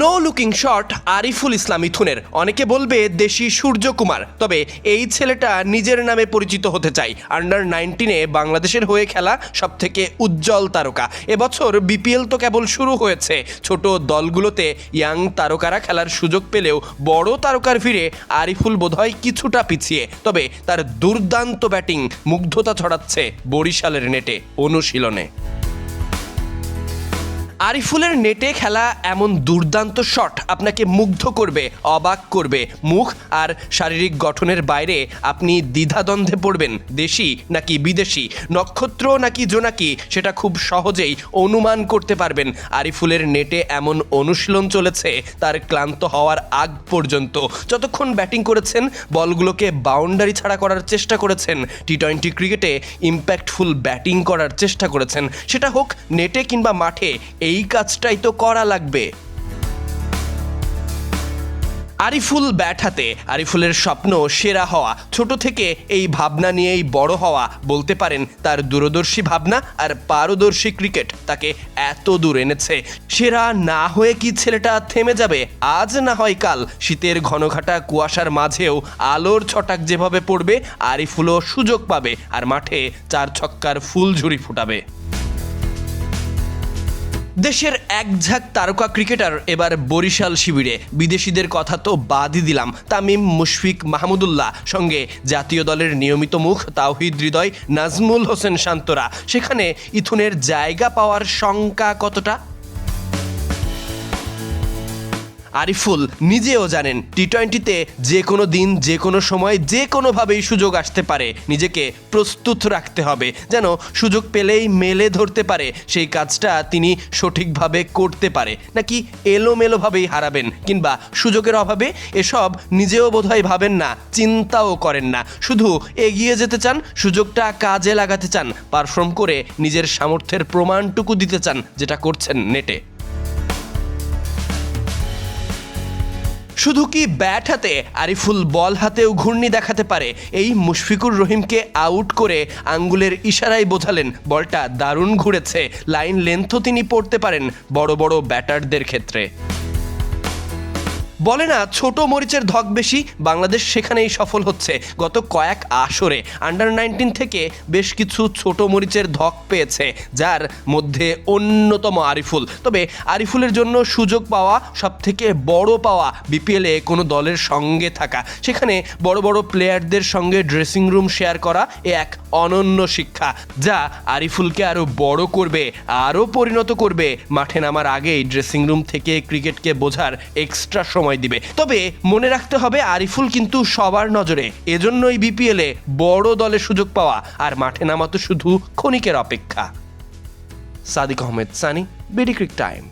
No looking shot Ariful Islam মিথুনের অনেকে বলবে দেশি সূর্যকুমার, তবে এই ছেলেটা নিজের নামে পরিচিত হতে চাই। আন্ডার নাইনটিনে বাংলাদেশের হয়ে খেলা সব থেকে উজ্জ্বল তারকা। এবছর বিপিএল তো কেবল শুরু হয়েছে। ছোট দলগুলোতে ইয়াং তারকারা খেলার সুযোগ পেলেও বড় তারকার ভিড়ে আরিফুল বোধহয় কিছুটা পিছিয়ে। তবে তার দুর্দান্ত ব্যাটিং মুগ্ধতা ছড়াচ্ছে বরিশালের নেটে, অনুশীলনে। আরিফুলের নেটে খেলা এমন দুর্দান্ত শট আপনাকে মুগ্ধ করবে, অবাক করবে। মুখ আর শারীরিক গঠনের বাইরে আপনি দ্বিধাদ্বন্দ্বে পড়বেন। দেশি নাকি বিদেশি, নক্ষত্র নাকি জোনাকি, সেটা খুব সহজেই অনুমান করতে পারবেন। আরিফুলের নেটে এমন অনুশীলন চলেছে, তার ক্লান্ত হওয়ার আগ পর্যন্ত। যতক্ষণ ব্যাটিং করেছেন, বলগুলোকে বাউন্ডারি ছাড়া করার চেষ্টা করেছেন। টি টোয়েন্টি ক্রিকেটে ইম্প্যাক্টফুল ব্যাটিং করার চেষ্টা করেছেন। সেটা হোক, নেটে কিংবা মাঠে, এই কাজটাই তো করা লাগবে। আরিফুল ব্যাট হাতে, আরিফুলের স্বপ্ন সেরা হওয়া, ছোট থেকে এই ভাবনা নিয়েই বড় হওয়া বলতে পারেন তার দূরদর্শী ভাবনা আর পারদর্শী ক্রিকেট তাকে এত দূর এনেছে। সেরা না হয়ে কি ছেলেটা থেমে যাবে? আজ না হয় কাল। শীতের ঘনঘাটা কুয়াশার মাঝেও আলোর ছটাক যেভাবে পড়বে, আরিফুলও সুযোগ পাবে আর মাঠে চার ছক্কার ফুল ঝুড়ি ফুটাবে। দেশের একঝাঁক তারকা ক্রিকেটার এবার বরিশাল শিবিরে। বিদেশিদের কথা তো বাদই দিলাম। তামিম, মুশফিক, মাহমুদুল্লাহ সঙ্গে জাতীয় দলের নিয়মিত মুখ, তাওহিদ হৃদয়, নাজমুল হোসেন শান্তরা। সেখানে ইথুনের জায়গা পাওয়ার শঙ্কা কতটা? আরিফুল নিজেও জানেন টি টোয়েন্টিতে যে কোনো দিন, যে কোনো সময়, যে কোনোভাবেই সুযোগ আসতে পারে। নিজেকে প্রস্তুত রাখতে হবে, যেন সুযোগ পেলেই মেলে ধরতে পারে। সেই কাজটা তিনি সঠিকভাবে করতে পারে। নাকি এলোমেলোভাবেই হারাবেন কিংবা সুযোগের অভাবে এসব নিজেও বোধহয় ভাবেন না, চিন্তাও করেন না। শুধু এগিয়ে যেতে চান, সুযোগটা কাজে লাগাতে চান, পারফর্ম করে নিজের সামর্থ্যের প্রমাণটুকু দিতে চান, যেটা করছেন নেটে। শুধু কি ব্যাট হাতে, আরিফুল বল হাতেও ঘূর্ণি দেখাতে পারে। এই মুশফিকুর রহিমকে আউট করে আঙ্গুলের ইশারায় বোঝালেন, বলটা দারুণ ঘুরেছে। লাইন লেন্থও তিনি পড়তে পারেন বড় বড় ব্যাটারদের ক্ষেত্রে। বলে না, ছোট মরিচের ধক বেশি, বাংলাদেশ সেখানেই সফল হচ্ছে। গত কয়েক আসরে আন্ডার নাইনটিন থেকে বেশ কিছু ছোট মরিচের ধক পেয়েছে, যার মধ্যে অন্যতম আরিফুল। তবে আরিফুলের জন্য সুযোগ পাওয়া সব থেকে বড় পাওয়া বিপিএলে কোনো দলের সঙ্গে থাকা। সেখানে বড় বড় প্লেয়ারদের সঙ্গে ড্রেসিং রুম শেয়ার করা এ এক অনন্য শিক্ষা, যা আরিফুলকে আরও বড় করবে আরও পরিণত করবে। মাঠে নামার আগেই ড্রেসিং রুম থেকে ক্রিকেটকে বোঝার এক্সট্রা সময় দিবে। তবে মনে রাখতে হবে, আরিফুল কিন্তু সবার নজরে। এজন্যই বিপিএলে বড় দলে সুযোগ পাওয়া আর মাঠে নামা তো শুধু ক্ষণিকের অপেক্ষা। Sadik Ahmed, Sunny BD crick time